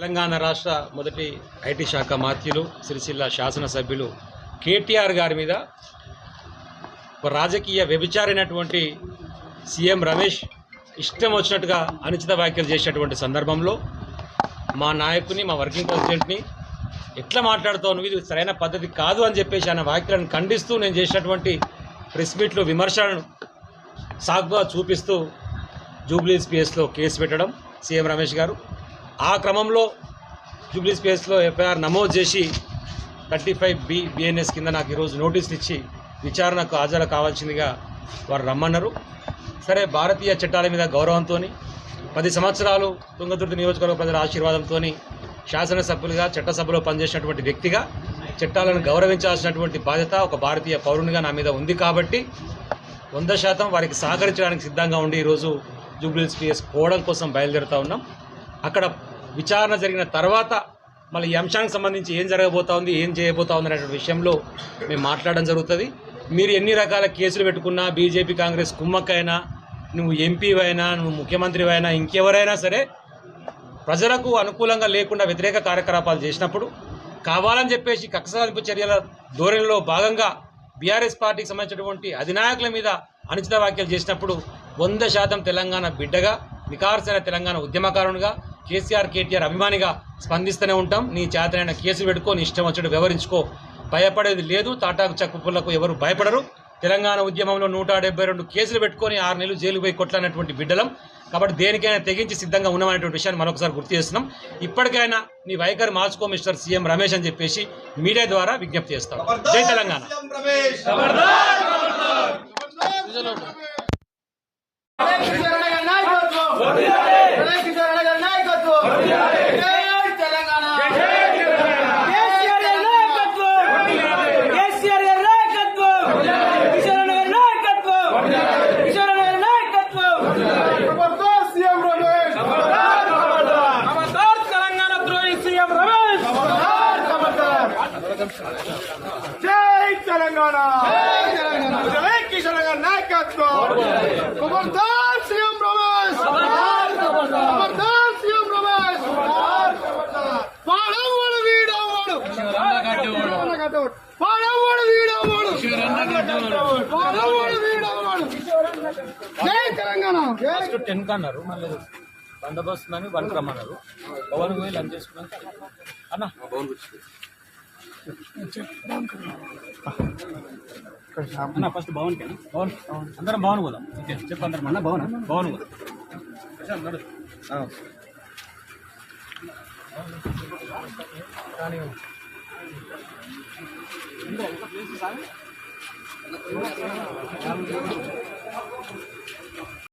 తెలంగాణ రాష్ట్ర మొదటి ఐటీ శాఖ మాత్యులు సిరిసిల్ల శాసనసభ్యులు కేటీఆర్ గారి మీద ఒక రాజకీయ వ్యభిచారైనటువంటి సీఎం రమేష్ ఇష్టం వచ్చినట్టుగా అనుచిత వ్యాఖ్యలు చేసినటువంటి సందర్భంలో మా నాయకుని మా వర్కింగ్ ప్రెసిడెంట్ని ఎట్లా మాట్లాడుతావు నువ్వు? ఇది సరైన పద్ధతి కాదు అని చెప్పేసి ఆయన వ్యాఖ్యలను ఖండిస్తూ నేను చేసినటువంటి ప్రెస్ మీట్లో విమర్శలను సాగుగా చూపిస్తూ జూబ్లీస్ పిఎస్లో కేసు పెట్టడం సీఎం రమేష్ గారు. ఆ క్రమంలో జూబ్లీ స్పేస్లో ఎఫ్ఐఆర్ నమోదు చేసి థర్టీ ఫైవ్ బి బిఎన్ఎస్ కింద నాకు ఈరోజు నోటీసులు ఇచ్చి విచారణకు హాజరు కావాల్సిందిగా వారు రమ్మన్నారు. సరే భారతీయ చట్టాల మీద గౌరవంతో పది సంవత్సరాలు తుంగతుర్తి నియోజకవర్గ ప్రజల ఆశీర్వాదంతో శాసనసభ్యులుగా చట్టసభలో పనిచేసినటువంటి వ్యక్తిగా చట్టాలను గౌరవించాల్సినటువంటి బాధ్యత ఒక భారతీయ పౌరునిగా నా మీద ఉంది కాబట్టి వంద శాతం వారికి సహకరించడానికి సిద్ధంగా ఉండి ఈరోజు జూబ్లీస్ పిఎస్ పోవడం కోసం బయలుదేరుతా ఉన్నాం. అక్కడ విచారణ జరిగిన తర్వాత మళ్ళీ ఈ అంశానికి సంబంధించి ఏం జరగబోతా ఉంది ఏం చేయబోతా ఉంది అనేటువంటి విషయంలో మేము మాట్లాడడం జరుగుతుంది. మీరు ఎన్ని రకాల కేసులు పెట్టుకున్నా బీజేపీ కాంగ్రెస్ కుమ్మక్కైనా నువ్వు ఎంపీవైనా అయినా నువ్వు ముఖ్యమంత్రివైనా ఇంకెవరైనా సరే ప్రజలకు అనుకూలంగా లేకుండా వ్యతిరేక కార్యకలాపాలు చేసినప్పుడు కావాలని చెప్పేసి కక్ష సాధింపు చర్యల ధోరణిలో భాగంగా బీఆర్ఎస్ పార్టీకి సంబంధించినటువంటి అధినాయకుల మీద అనుచిత వ్యాఖ్యలు చేసినప్పుడు వంద శాతం తెలంగాణ బిడ్డగా నికార్సైన తెలంగాణ ఉద్యమకారునిగా కేసీఆర్ కేటీఆర్ అభిమానిగా స్పందిస్తూనే ఉంటాం. నీ చేతనైన కేసులు పెట్టుకో నీ ఇష్టం వచ్చినట్టు వివరించుకో భయపడేది లేదు. తాటాకు చక్కుపులకు ఎవరు భయపడరు. తెలంగాణ ఉద్యమంలో నూట డెబ్బై రెండు కేసులు పెట్టుకొని ఆరు నెలలు జైలు పోయి కొట్లాడినటువంటి బిడ్డలం. కాబట్టి దేనికైనా తెగించి సిద్ధంగా ఉన్నామనేటువంటి విషయాన్ని మరొకసారి గుర్తు చేస్తున్నాం. ఇప్పటికైనా నీ వైఖరి మార్చుకో మిస్టర్ సీఎం రమేష్ అని చెప్పేసి మీడియా ద్వారా విజ్ఞప్తి చేస్తాం. జై తెలంగాణ. కిషోర్ గారి నాయకత్వం కిషోర్ గారి నాయకత్వం తెలంగాణ కేసీఆర్ గారి నాయకత్వం కేసీఆర్ గారి నాయకత్వం కిషోర్ గారి నాయకత్వం కిషోర్ గారి నాయకత్వం ఖబర్దార్ సీఎం రమేష్ ఖబర్దార్ తెలంగాణ ద్రోహి సీఎం రమేష్ ఖబర్దార్ ఖబర్దార్ జై తెలంగాణ! జై కిషోర్ నాయకత్వం! ఖబర్దార్ సీఎం రమేష్ ఖబర్దార్ సీఎం రమేష్ పాడవాడు వీడవాడు పాడవాడు వీడవాడు పాడవాడు వీడవాడు జై తెలంగాణ! ఫస్ట్ టెన్ కన్నారు మళ్ళీ బందోబస్తు అని వన్ రమ్మన్నారు. పవన్ పోయి లంచ్ చేసుకున్నాక అన్న. అన్న ఫస్ట్ భవన్కి భవన్ అందరం భవన్ పోదాం. ఓకే చెప్పు అందరం అన్న భవన్? భవన్ పోదాం. నడు.